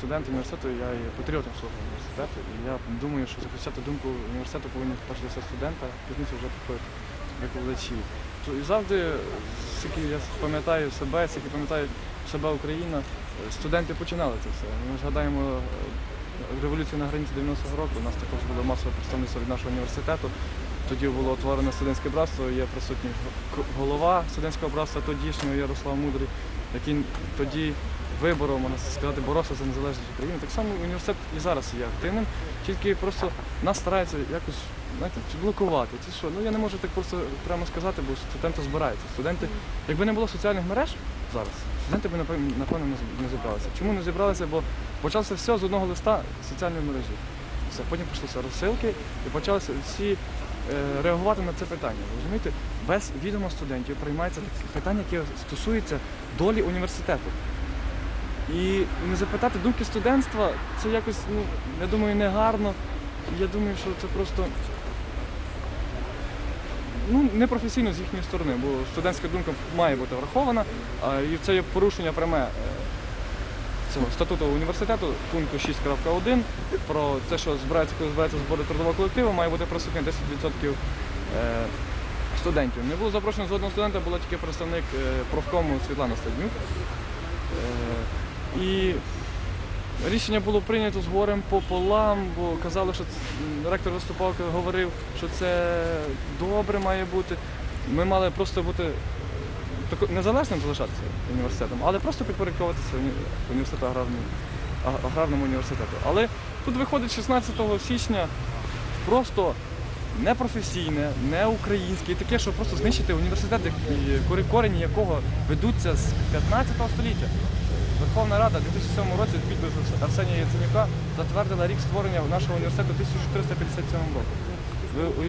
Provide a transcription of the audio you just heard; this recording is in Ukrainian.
Студент університету, я є патріотом свого університету, і я думаю, що захищати думку університету повинні перш все студента, пізніше вже приходять викладачі. І завжди, скільки я пам'ятаю себе, скільки пам'ятаю себе Україна, студенти починали це все. Ми згадаємо революцію на границі 90-го року. У нас також було масове представництво від нашого університету. Тоді було утворено студентське братство, є присутній голова студентського братства тодішнього Ярослав Мудрий, який тоді виборов, можна сказати, боровся за незалежність України. Так само університет і зараз є активним, тільки просто нас стараються якось знаєте, блокувати. Чи що. Ну я не можу так просто прямо сказати, бо студенти збираються. Студенти, якби не було соціальних мереж зараз, студенти б напевно не зібралися. Чому не зібралися? Бо почався все з одного листа соціальної мережі. Все, потім пішлися розсилки і почалися всі е, реагувати на це питання. Розумієте, без відома студентів приймається таке питання, яке стосується долі університету. І не запитати думки студентства, це якось, ну, я думаю, негарно. Я думаю, що це просто ну, непрофесійно з їхньої сторони, бо студентська думка має бути врахована, а, і це є порушення пряме е, цього статуту університету, пункту 6.1 про те, що збирається, коли збирається збори трудового колективу, має бути присутні 10% е, студентів. Не було запрошено жодного студента, була тільки представник е, профкому Світлана Стаднюк. І рішення було прийнято з горем пополам, бо казали, що ректор виступав, говорив, що це добре має бути. Ми мали просто бути незалежним залишатися університетом, але просто підпорядковуватися уні- університету аграрному, аграрному університету. Але тут виходить 16 січня просто непрофесійне, не українське, і таке, що просто знищити університет, корені якого ведуться з 15 століття. Верховна Рада у 2007 році підпису Арсенія Яценюка затвердила рік створення нашого університету 1457 року.